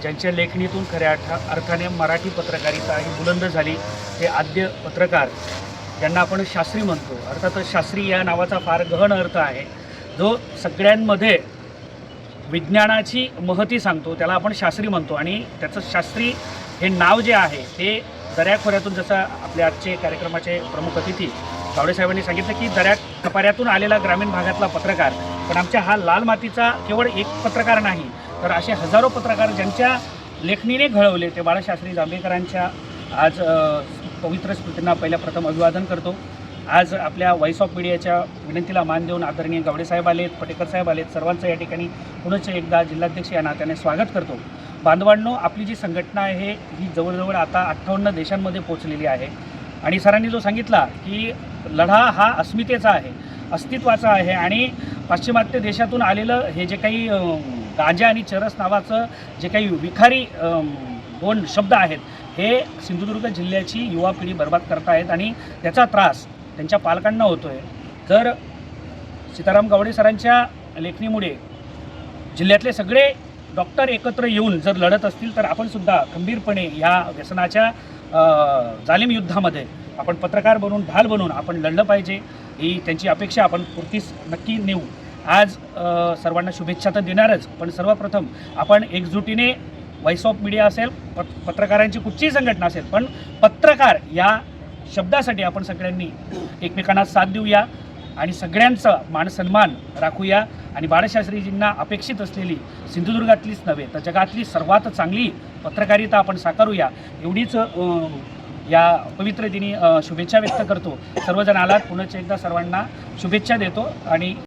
ज्यांच्या लेखणीतून खऱ्या अर्था अर्थाने मराठी पत्रकारिता ही बुलंद झाली ते आद्य पत्रकार ज्यांना आपण शास्त्री म्हणतो. अर्थातच शास्त्री या नावाचा फार गहन अर्थ आहे. जो सगळ्यांमध्ये विज्ञानाची महती सांगतो त्याला आपण शास्त्री म्हणतो. आणि त्याचं शास्त्री हे नाव जे आहे ते दऱ्याखोऱ्यातून जसं आपल्या आजचे कार्यक्रमाचे प्रमुख अतिथी गावडेसाहेबांनी सांगितलं की दऱ्या खपाऱ्यातून आलेला ग्रामीण भागातला पत्रकार पण आमच्या हा लाल मातीचा केवळ एक पत्रकार नाही तर असे हजारो पत्रकार ज्यांच्या लेखणीने घडवले ते बाळशास्त्री जांभेकरांच्या आज पवित्र स्मृतींना पहिल्या प्रथम अभिवादन करतो. आज आपल्या व्हॉइस ऑफ मीडियाच्या विनंतीला मान देऊन आदरणीय गावडे साहेब आलेत पटेकर साहेब आलेत सर्वांचं या ठिकाणी पुनश्च एकदा जिल्हाध्यक्ष या नात्याने स्वागत करतो. बांधवांनो आपली जी संघटना आहे ही जवळजवळ आता अठ्ठावन्न देशांमध्ये पोहोचलेली आहे. आणि सरांनी जो सांगितला की लढा हा अस्मितेचा आहे अस्तित्वाचा आहे आणि पाश्चिमात्य देशातून आलेलं हे जे काही गांजा आणि चरस नावाचं जे काही विखारी दोन शब्द आहेत हे सिंधुदुर्ग जिल्ह्याची युवा पिढी बर्बाद आहेत आणि त्याचा त्रास त्यांच्या पालकांना होतो आहे तर सीताराम गावडे सरांच्या लेखणीमुळे जिल्ह्यातले सगळे डॉक्टर एकत्र येऊन जर लढत असतील तर आपणसुद्धा खंबीरपणे ह्या व्यसनाच्या जालिम युद्धामध्ये आपण पत्रकार बनून ढाल बनून आपण लढलं पाहिजे. ही त्यांची अपेक्षा आपण पुरतीच नक्की नेऊ. आज सर्वांना शुभेच्छा तर देणारच पण सर्वप्रथम आपण एकजुटीने व्हॉइस ऑफ मीडिया असेल पत पत्रकारांची कुठचीही संघटना असेल पण पत्रकार या शब्दासाठी आपण सगळ्यांनी एकमेकांना साथ देऊया आणि सगळ्यांचा मानसन्मान राखूया. आणि बाळशास्त्रीजींना अपेक्षित असलेली सिंधुदुर्गातलीच नव्हे तर जगातली सर्वात चांगली पत्रकारिता आपण साकारूया. एवढीच या पवित्र दिनी शुभेच्छा व्यक्त करतो. सर्वजण आलात पुनश्च एकदा सर्वांना शुभेच्छा देतो आणि